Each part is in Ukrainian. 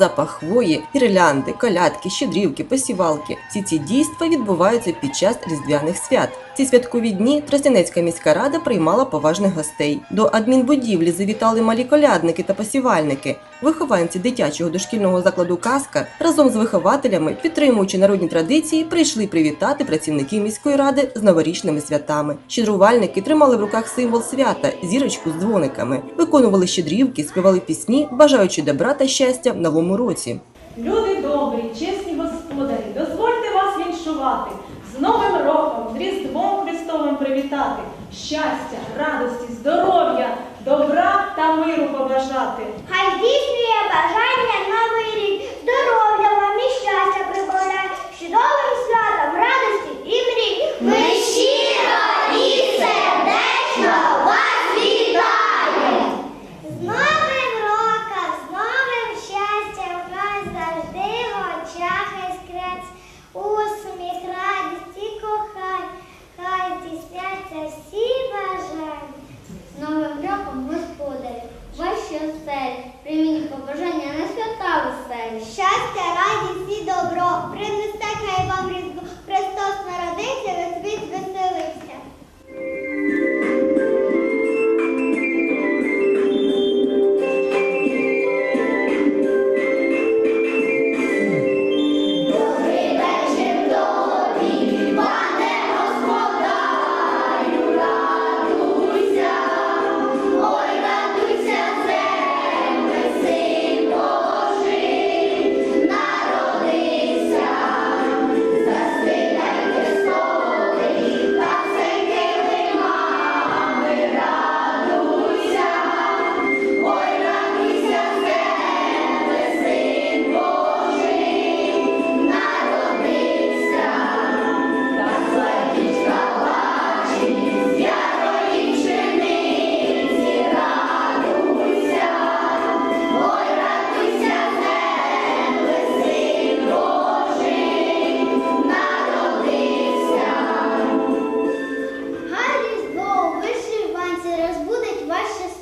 запах хвої, гірлянди, колядки, щедрівки, посівалки. Всі ці дійства відбуваються під час різдвяних свят. Ці святкові дні Тростянецька міська рада приймала поважних гостей. До адмінбудівлі завітали малі колядники та посівальники. Вихованці дитячого дошкільного закладу Казка разом з вихователями, підтримуючи народні традиції, прийшли привітати працівників міської ради з новорічними святами. Щедрувальники тримали в руках символ свята зірочку з дзвониками, виконували щедрівки, співали пісні, бажаючи добра та щастя в новому році. Люди добрі, чесні господарі, дозвольте вас віншувати, з Новим роком, Різдвом Христовим привітати, щастя, радості, здоров'я, добра та миру побажати. Хай здійснює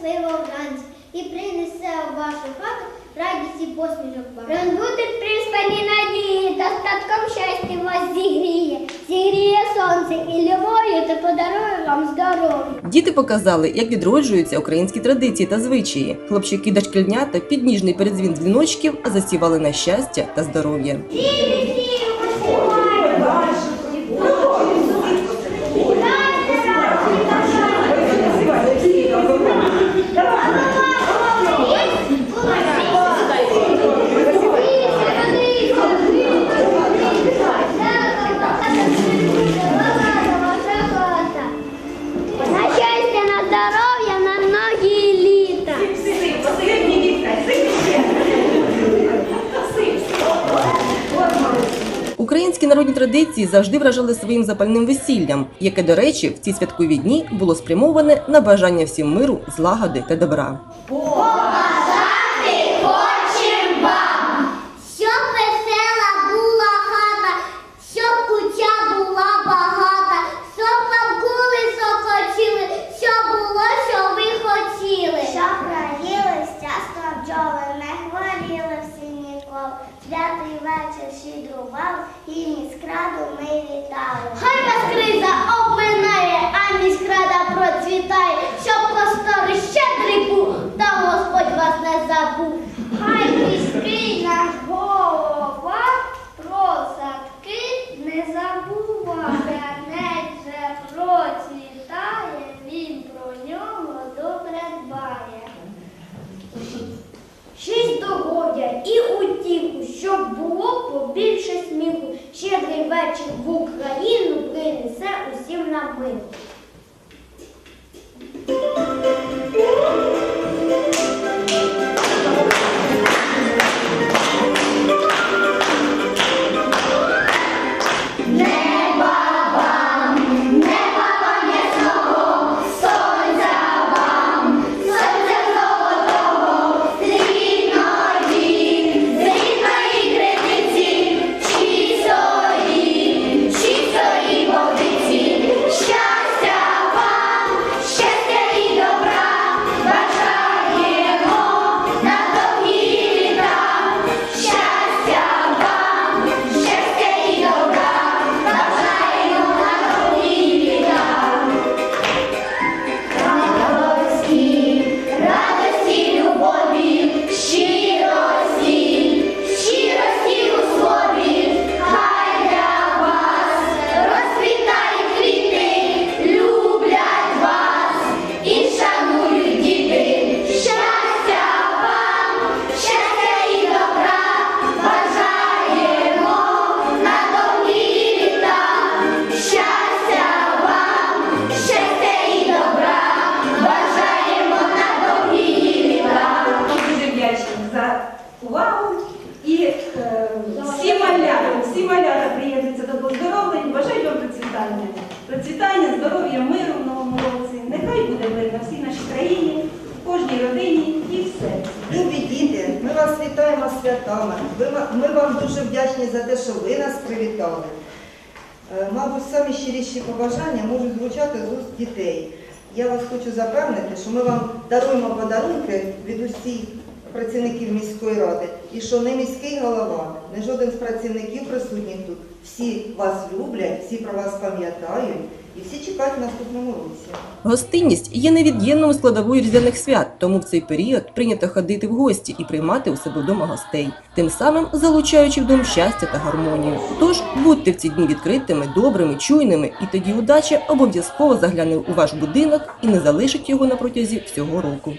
щасливо вранці і принесе у вашу хату радість і посмішок вам. Розбудить приспані надії, достатком щастя вас зігріє, зігріє сонце і любов'ю та подарує вам здоров'я. Діти показали, як відроджуються українські традиції та звичаї. Хлопчики дошкільнята під ніжний передзвін дзвіночків засівали на щастя та здоров'я. Українські народні традиції завжди вражали своїм запальним весіллям, яке, до речі, в ці святкові дні було спрямоване на бажання всім миру, злагоди та добра. Побажати хочем вам, щоб весела була хата, щоб кутя була багата, щоб вам кули сокочили, щоб було, що ви хотіли. Щоб раїлись часто бджоли, не хворіли всі ніколи. Святий вечір щедрував і міськраду ми вітали. Хай нас криза обминає, а міськрада процвітає, щоб простори щедрий був, та Господь вас не забув. Хай міський наш голова про садки не забуває, же процвітає, він про нього добре дбає. Шість здоров'я і утіху, щоб було побільше сміху. Щедрий вечір в Україну принесе усім нам мир. увагу. І е, всі малята, всі малята приєднуються до поздоровлень. Бажаю вам процвітання. Процвітання, здоров'я, миру в новому році. Нехай буде мир на всій нашій країні, в кожній родині і все. Любі діти, ми вас вітаємо святами. Ми вам дуже вдячні за те, що ви нас привітали. Е, мабуть, самі щиріші побажання можуть звучати з уст дітей. Я вас хочу запевнити, що ми вам даруємо подарунки від усіх працівників міської ради. І що не міський голова, не жоден з працівників присутніх тут. Всі вас люблять, всі про вас пам'ятають і всі чекають в наступному році. Гостинність є невід'ємною складовою різдвяних свят, тому в цей період прийнято ходити в гості і приймати у себе вдома гостей, тим самим залучаючи в дом щастя та гармонію. Тож будьте в ці дні відкритими, добрими, чуйними, і тоді удача обов'язково загляне у ваш будинок і не залишить його на протязі всього року.